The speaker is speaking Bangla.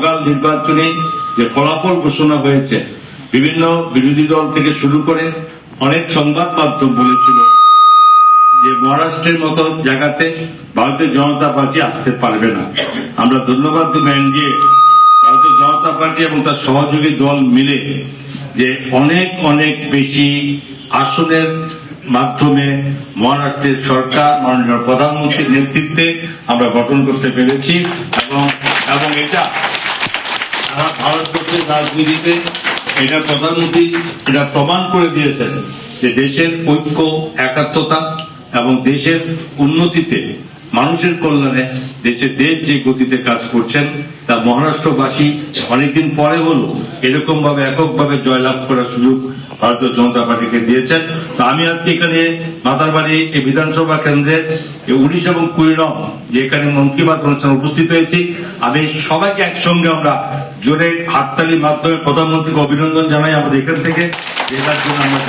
গতকাল নির্বাচনে যে ফলাফল ঘোষণা হয়েছে, বিভিন্ন বিরোধী দল থেকে শুরু করে অনেক সংবাদ মাধ্যম বলেছিল যে মহারাষ্ট্রের মতো জায়গাতে ভারতীয় জনতা পার্টি আসতে পারবে না। আমরা ধন্যবাদ দেবেন যে ভারতীয় জনতা পার্টি এবং তার সহযোগী দল মিলে যে অনেক অনেক বেশি আসনের মাধ্যমে মহারাষ্ট্রের সরকার, মাননীয় প্রধানমন্ত্রীর নেতৃত্বে আমরা গঠন করতে পেরেছি এবং এবং এটা সারা ভারতবর্ষের রাজনীতিতে এটা প্রধানমন্ত্রী এটা প্রমাণ করে দিয়েছেন যে দেশের ঐক্য, একাত্মতা এবং দেশের উন্নতিতে মানুষের কল্যাণে দেশের দেশ যে গতিতে কাজ করছেন, তা মহারাষ্ট্রবাসী অনেকদিন পরে হলো এরকম ভাবে এককভাবে জয়লাভ করার সুযোগ ভারতীয় জনতা পার্টিকে দিয়েছেন। তো আমি আজকে এখানে মাতারবাড়ি এই বিধানসভা কেন্দ্রের উনিশ এবং কুড়ি নং যে এখানে মন কি বাত অনুষ্ঠানে উপস্থিত হয়েছি, আমি সবাইকে একসঙ্গে আমরা জোরে হাততালির মাধ্যমে প্রধানমন্ত্রীকে অভিনন্দন জানাই আমাদের এখান থেকে। এটার জন্য আমরা